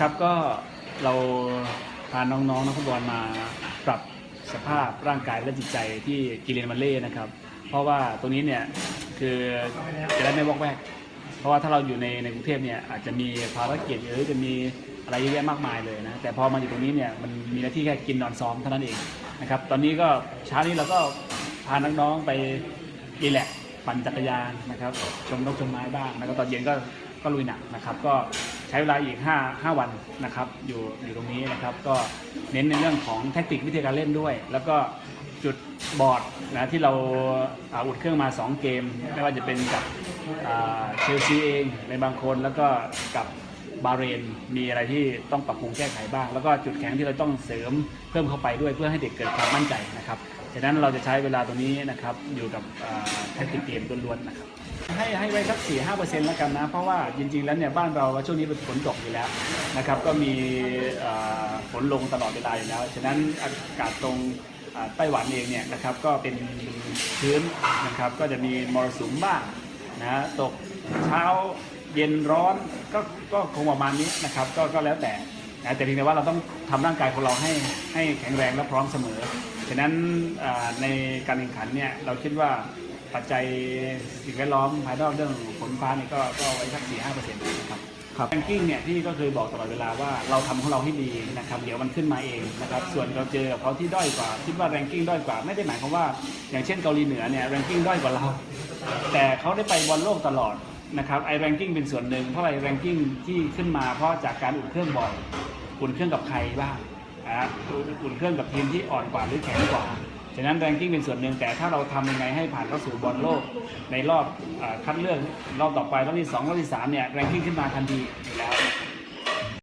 ครับก็เราพาน้องๆนักฟุตบอลมาปรับสภาพร่างกายและจิตใจที่กิเลนวันเล่นะครับ เพราะว่าตรงนี้เนี่ยคือจะได้ไม่วอกแวก เพราะว่าถ้าเราอยู่ในในกรุงเทพเนี่ยอาจจะมีภารกิจหรือจะมีอะไรเยอะแยะมากมายเลยนะแต่พอมาอยู่ตรงนี้เนี่ยมันมีหน้าที่แค่กินนอนซ้อมเท่านั้นเองนะครับตอนนี้ก็เช้านี้เราก็พาน้องๆไปรีแลกปั่นจักรยานนะครับชมนกชมไม้บ้างแล้วก็ตอนเย็นก็ก็ลุยหนักนะครับ ก็ ช้เวลาอีก 5 5 วันนะครับ อยู่อยู่ตรงนี้นะครับ ก็เน้นในเรื่องของแทคติกวิธีการเล่นด้วย แล้วก็จุดบอร์ดนะที่เราอ่าอุดเครื่องมา 2 เกม ไม่ว่าจะเป็นกับเชลซีเองในบางคนแล้วก็กับ บาเรนมีอะไรที่ต้องปรับปรุงแก้ไขบ้าง แล้วก็จุดแข็งที่เราต้องเสริมเพิ่มเข้าไปด้วยเพื่อให้เด็กเกิดความมั่นใจนะครับฉะนั้นเราจะใช้เวลาตรงนี้นะครับอยู่กับแทคติกเกมล้วนๆนะครับให้ให้ไว้สัก4 5เปอร์เซ็นต์แล้วกันนะ เพราะว่าจริง ๆ แล้วเนี่ยบ้านเราช่วงนี้เป็นฝนตกอยู่แล้วนะครับก็มีฝนลงตลอดเวลาอยู่แล้ว ฉะนั้นอากาศตรงไต้หวันเองเนี่ยนะครับก็เป็นพื้นนะครับก็จะมีมรสุมบ้าง นะตกเช้าเย็นร้อนก็ก็คงประมาณนี้นะครับก็ก็แล้วแต่นะแต่เพียงแต่ว่าเราต้องทำร่างกายของเราให้ให้แข็งแรงและพร้อมเสมอ ฉะนั้นอ่าในการแข่งขันเนี่ยเราคิดว่าปัจจัยสิ่งแวดล้อมภายนอกเรื่องฝนฟ้านี่ก็ก็ไว้สักสี่ห้าเปอร์เซ็นต์นะครับครับแรงกิ้งเนี่ยพี่ก็เคยบอกตลอดเวลาว่าเราทำของเราให้ดีนะครับเดี๋ยวมันขึ้นมาเองนะครับส่วนเราเจอกับเขาที่ด้อยกว่าคิดว่าแรงกิ้งด้อยกว่าไม่ได้หมายความว่า อย่างเช่นเกาหลีเหนือเนี่ยแรงกิ้งด้อยกว่าเรา แต่เขาได้ไปบอลโลกตลอดนะครับไอแรงกิ้งเป็นส่วนหนึ่งเพราะไอแรงกิ้งที่ขึ้นมาเพราะจากการอุ่นเครื่องบ่อยอุ่นเครื่องกับใครบ้างนะอุ่นเครื่องกับทีมที่อ่อนกว่าหรือแข็งกว่าฉะนั้นแรงกิ้งเป็นส่วนหนึ่งแต่ถ้าเราทำยังไงให้ผ่านเข้าสู่บอลโลก ในรอบอคัดเลือกรอบต่อไปรอบที่สองรอบที่สามเนี่ยแรงกิ้งขึ้นมาทันทีอยู่แล้ว